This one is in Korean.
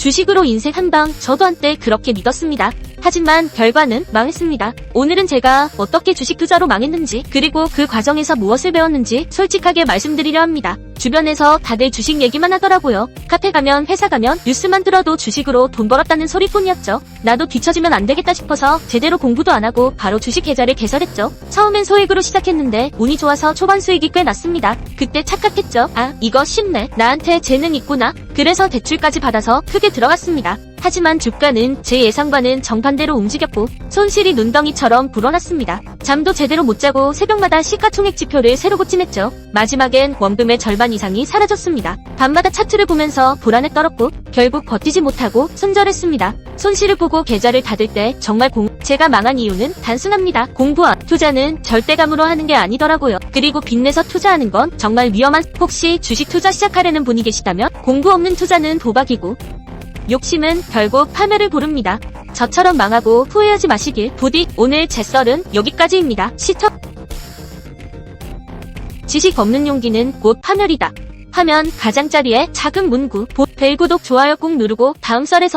주식으로 인생 한방 저도 한때 그렇게 믿었습니다. 하지만 결과는 망했습니다. 오늘은 제가 어떻게 주식 투자로 망했는지 그리고 그 과정에서 무엇을 배웠는지 솔직하게 말씀드리려 합니다. 주변에서 다들 주식 얘기만 하더라고요. 카페 가면 회사 가면 뉴스만 들어도 주식으로 돈 벌었다는 소리뿐이었죠. 나도 뒤처지면 안 되겠다 싶어서 제대로 공부도 안 하고 바로 주식 계좌를 개설했죠. 처음엔 소액으로 시작했는데 운이 좋아서 초반 수익이 꽤 났습니다. 그때 착각했죠. 아, 이거 쉽네. 나한테 재능 있구나. 그래서 대출까지 받아서 크게 들어갔습니다. 하지만 주가는 제 예상과는 정반대로 움직였고 손실이 눈덩이처럼 불어났습니다. 잠도 제대로 못 자고 새벽마다 시가총액 지표를 새로 고침했죠. 마지막엔 원금의 절반 이상이 사라졌습니다. 밤마다 차트를 보면서 불안에 떨었고 결국 버티지 못하고 손절했습니다. 손실을 보고 계좌를 닫을 때 정말 공 제가 망한 이유는 단순합니다. 공부와 투자는 절대감으로 하는 게 아니더라고요. 그리고 빚내서 투자하는 건 정말 위험한 혹시 주식 투자 시작하려는 분이 계시다면 공부 없는 투자는 도박이고 욕심은 결국 파멸을 부릅니다. 저처럼 망하고 후회하지 마시길. 부디 오늘 제 썰은 여기까지입니다. 시청 지식 없는 용기는 곧 파멸이다. 화면 가장자리에 작은 문구, 보- 벨 구독 좋아요 꾹 누르고 다음 썰에서